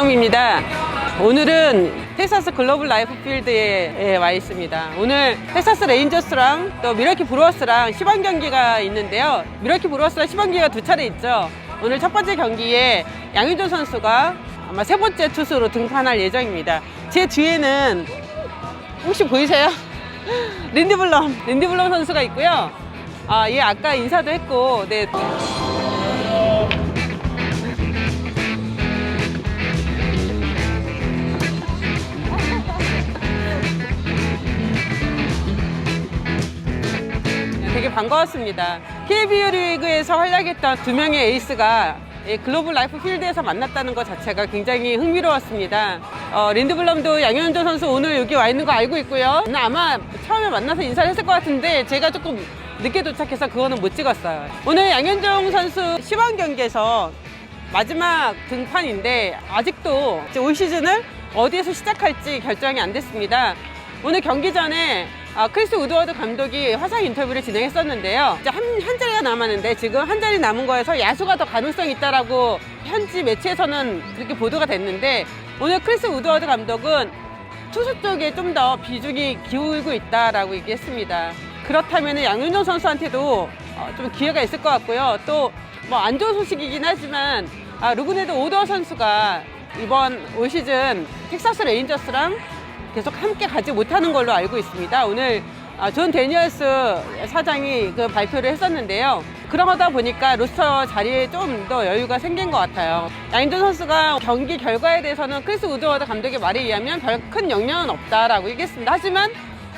이영미입니다. 오늘은 텍사스 글로벌 라이프 필드에 예, 와 있습니다. 오늘 텍사스 레인저스랑 또 미러키 브루어스랑 시범 경기가 있는데요. 미러키 브루어스랑 시범 경기가 두 차례 있죠. 오늘 첫 번째 경기에 양윤조 선수가 아마 세 번째 투수로 등판할 예정입니다. 제 뒤에는 혹시 보이세요? 린디블럼, 린디블럼 선수가 있고요. 아, 얘 아까 인사도 했고, 네. 반가웠습니다. KBO 리그에서 활약했던 두 명의 에이스가 이 글로벌 라이프 필드에서 만났다는 것 자체가 굉장히 흥미로웠습니다. 어, 린드블럼도 양현종 선수 오늘 여기 와 있는 거 알고 있고요. 아마 처음에 만나서 인사를 했을 것 같은데 제가 조금 늦게 도착해서 그거는 못 찍었어요. 오늘 양현종 선수 시범 경기에서 마지막 등판인데 아직도 올 시즌을 어디에서 시작할지 결정이 안 됐습니다. 오늘 경기 전에 아, 크리스 우드워드 감독이 화상 인터뷰를 진행했었는데요. 이제 한, 한 자리가 남았는데 지금 한 자리 남은 거에서 야수가 더 가능성이 있다라고 현지 매체에서는 그렇게 보도가 됐는데 오늘 크리스 우드워드 감독은 투수 쪽에 좀 더 비중이 기울고 있다라고 얘기했습니다. 그렇다면 양윤종 선수한테도 어, 좀 기회가 있을 것 같고요. 또 뭐 안 좋은 소식이긴 하지만 아, 루그네드 오더 선수가 이번 올 시즌 텍사스 레인저스랑 계속 함께 가지 못하는 걸로 알고 있습니다. 오늘 아, 존 데니얼스 사장이 그 발표를 했었는데요. 그러다 보니까 로스터 자리에 좀 더 여유가 생긴 것 같아요. 양인준 선수가 경기 결과에 대해서는 크리스 우드워드 감독의 말에 의하면 별 큰 영향은 없다라고 얘기했습니다. 하지만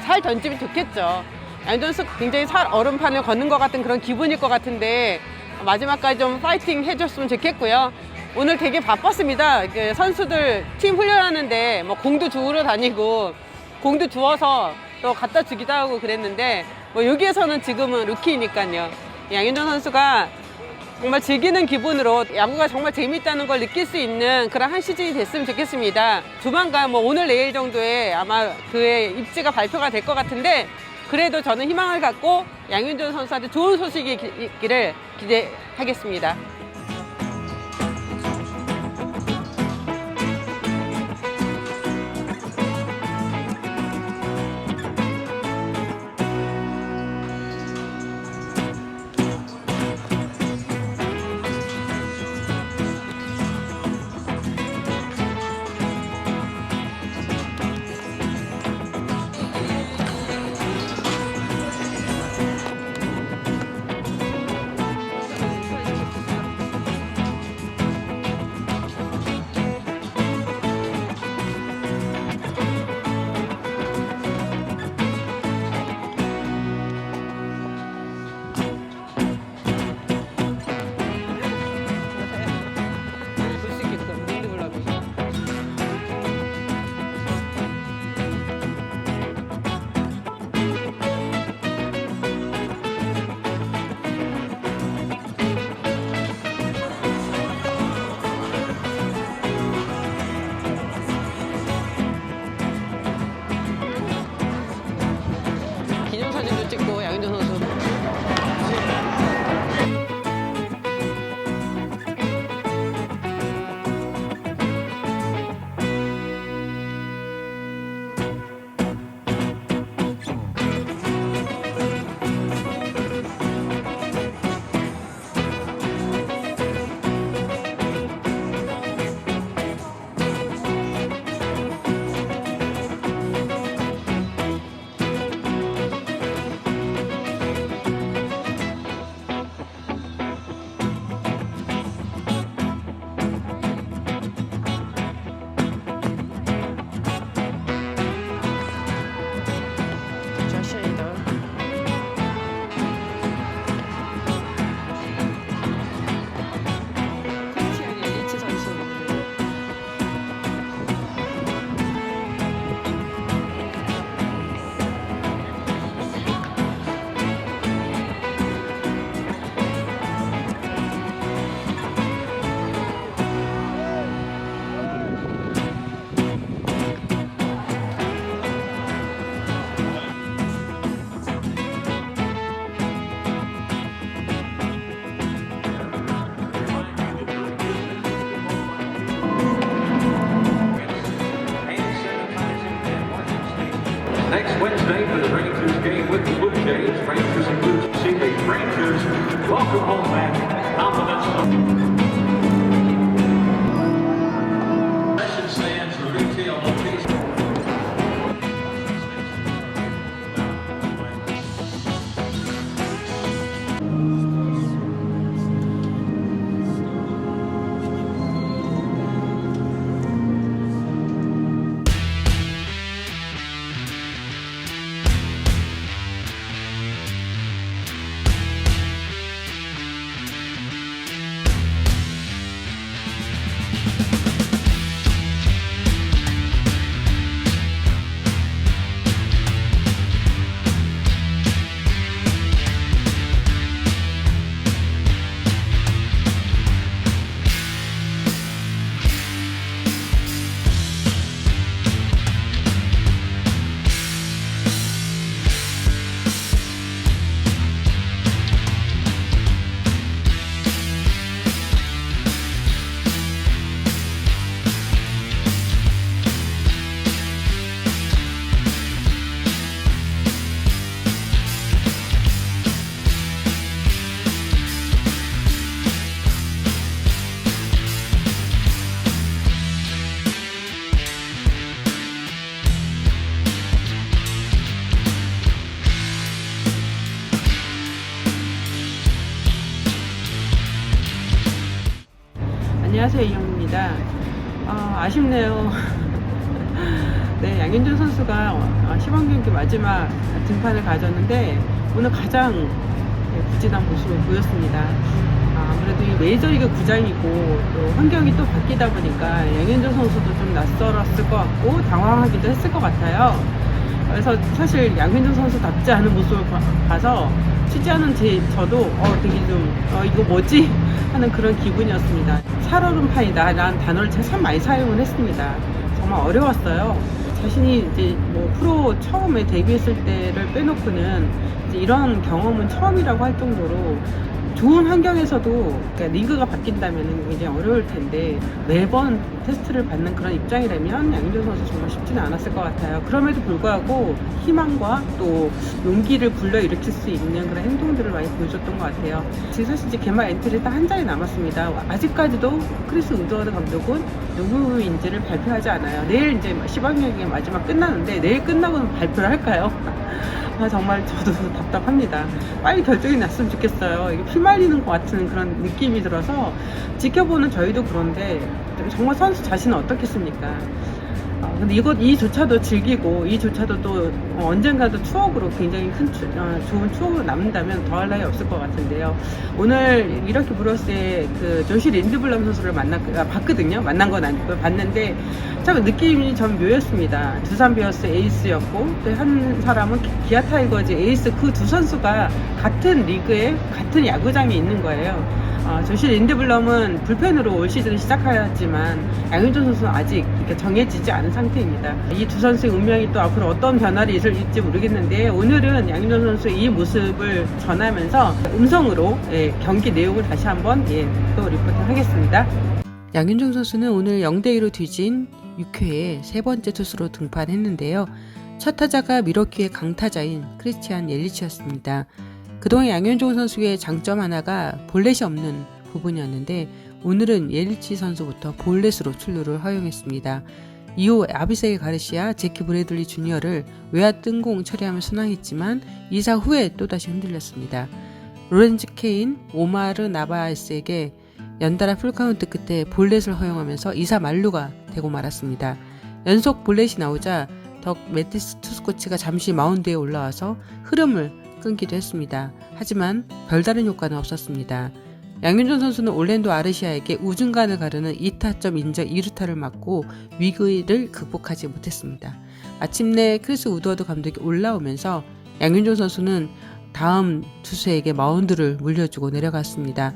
잘 던지면 좋겠죠. 양인준 선수 굉장히 살 얼음판을 걷는 것 같은 그런 기분일 것 같은데 마지막까지 좀 파이팅 해줬으면 좋겠고요. 오늘 되게 바빴습니다. 그 선수들 팀 훈련하는데 뭐 공도 주우러 다니고 공도 주워서 또 갖다 주기도 하고 그랬는데 뭐 여기에서는 지금은 루키니까요. 양현종 선수가 정말 즐기는 기분으로 야구가 정말 재밌다는 걸 느낄 수 있는 그런 한 시즌이 됐으면 좋겠습니다. 조만간 뭐 오늘 내일 정도에 아마 그의 입지가 발표가 될 것 같은데 그래도 저는 희망을 갖고 양윤준 선수한테 좋은 소식이 있기를 기대하겠습니다. Super Bowl. 안녕하세요 이영입니다. 어, 아쉽네요. 네, 양현준 선수가 어, 시범 경기 마지막 등판을 가졌는데 오늘 가장 네, 부진한 모습을 보였습니다. 아, 아무래도 이 메이저리그 구장이고 또 환경이 또 바뀌다 보니까 양현준 선수도 좀 낯설었을 것 같고 당황하기도 했을 것 같아요. 그래서 사실 양현준 선수답지 않은 모습을 봐- 봐서 취재하는 제, 저도 어, 되게 좀 어, 이거 뭐지? 하는 그런 기분이었습니다. 살얼음판이다 라는 단어를 제가 참 많이 사용을 했습니다. 정말 어려웠어요. 자신이 이제 뭐 프로 처음에 데뷔했을 때를 빼놓고는 이런 경험은 처음이라고 할 정도로 좋은 환경에서도 그러니까 리그가 바뀐다면 굉장히 어려울 텐데 매번 테스트를 받는 그런 입장이라면 양현종 선수 정말 쉽지는 않았을 것 같아요. 그럼에도 불구하고 희망과 또 용기를 불러일으킬 수 있는 그런 행동들을 많이 보여줬던 것 같아요. 사실 이제 개막 엔트리 딱 한 자리 남았습니다. 아직까지도 크리스 우드워드 감독은 누구인지를 발표하지 않아요. 내일 이제 시방역이 마지막 끝나는데 내일 끝나고는 발표를 할까요? 아, 정말 저도 답답합니다. 빨리 결정이 났으면 좋겠어요. 이게 피 말리는 것 같은 그런 느낌이 들어서 지켜보는 저희도 그런데 정말 선수 자신은 어떻겠습니까? 아, 근데 이것 이조차도 즐기고 이조차도 또 어, 언젠가도 추억으로 굉장히 큰 추- 어, 좋은 추억으로 남는다면 더할 나위 없을 것 같은데요. 오늘 이렇게 브로스의 그 조시 린드블럼 선수를 만났 아, 봤거든요. 만난 건 아니고 봤는데 참 느낌이 좀 묘했습니다. 두산 베어스 에이스였고 또 한 사람은 기- 기아 타이거즈 에이스 그 두 선수가 같은 리그에 같은 야구장에 있는 거예요. 어, 조시 린드블럼은 불펜으로 올 시즌을 시작하였지만 양현종 선수는 아직 이렇게 정해지지 않은 상태입니다. 이 두 선수의 운명이 또 앞으로 어떤 변화를 있을지 모르겠는데 오늘은 양현종 선수의 이 모습을 전하면서 음성으로 예, 경기 내용을 다시 한번 예, 또 리포팅하겠습니다. 양현종 선수는 오늘 0대2로 뒤진 6회에 세 번째 투수로 등판했는데요. 첫 타자가 미러키의 강타자인 크리스티안 옐리치였습니다. 그동안 양현종 선수의 장점 하나가 볼넷이 없는 부분이었는데 오늘은 옐리치 선수부터 볼넷으로 출루를 허용했습니다. 이후 아비세이 가르시아, 제키 브래들리 주니어를 외야 뜬공 처리하며 순항했지만 2사 후에 또다시 흔들렸습니다. 로렌즈 케인, 오마르 나바에스에게 연달아 풀카운트 끝에 볼넷을 허용하면서 2사 만루가 되고 말았습니다. 연속 볼넷이 나오자 덕 매티스 투스코치가 잠시 마운드에 올라와서 흐름을 끊기도 했습니다. 하지만 별다른 효과는 없었습니다. 양윤종 선수는 올랜도 아르시아에게 우중간을 가르는 2타점 인정 2루타를 맞고 위기를 극복하지 못했습니다. 마침내 크리스 우드워드 감독이 올라오면서 양윤종 선수는 다음 투수에게 마운드를 물려주고 내려갔습니다.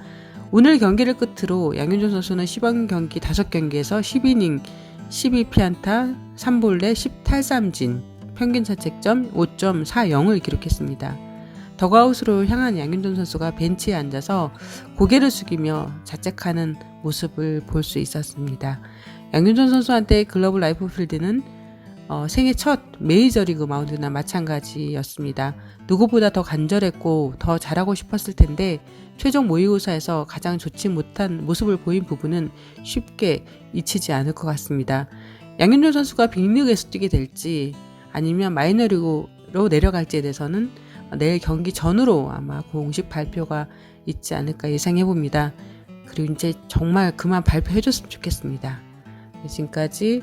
오늘 경기를 끝으로 양윤종 선수는 시범 경기 5경기에서 10이닝 12피안타 3볼넷 10탈삼진 평균 자책점 5.40을 기록했습니다. 더가웃으로 향한 양윤종 선수가 벤치에 앉아서 고개를 숙이며 자책하는 모습을 볼 수 있었습니다. 양윤종 선수한테 글로벌 라이프 필드는 어, 생애 첫 메이저리그 마운드나 마찬가지였습니다. 누구보다 더 간절했고 더 잘하고 싶었을 텐데 최종 모의고사에서 가장 좋지 못한 모습을 보인 부분은 쉽게 잊히지 않을 것 같습니다. 양현종 선수가 빅리그에서 뛰게 될지 아니면 마이너리그로 내려갈지에 대해서는 내일 경기 전으로 아마 공식 발표가 있지 않을까 예상해 봅니다. 그리고 이제 정말 그만 발표해 줬으면 좋겠습니다. 네, 지금까지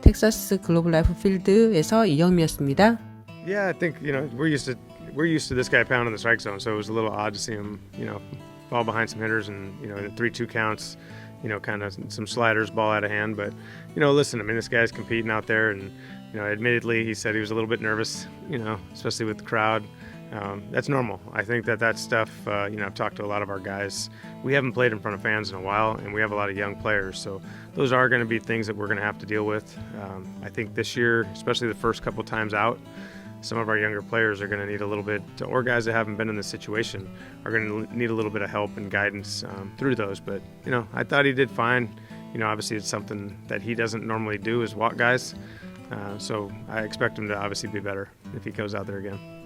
텍사스 글로벌 라이프 필드에서 이영미였습니다. Yeah, I think you know we're used to we're used to this guy pounding the strike zone, so it was a little odd to see him, you know, fall behind some hitters and you know the three-two counts, you know, kind of some sliders, ball out of hand. But you know, listen, I mean, this guy's competing out there, and you know, admittedly, he said he was a little bit nervous, you know, especially with the crowd. Um, that's normal. I think that that stuff, uh, you know, I've talked to a lot of our guys. We haven't played in front of fans in a while, and we have a lot of young players. So those are going to be things that we're going to have to deal with. Um, I think this year, especially the first couple times out, some of our younger players are going to need a little bit, or guys that haven't been in this situation are going to need a little bit of help and guidance um, through those. But you know, I thought he did fine. You know, obviously it's something that he doesn't normally do is walk guys. Uh, so I expect him to obviously be better if he goes out there again.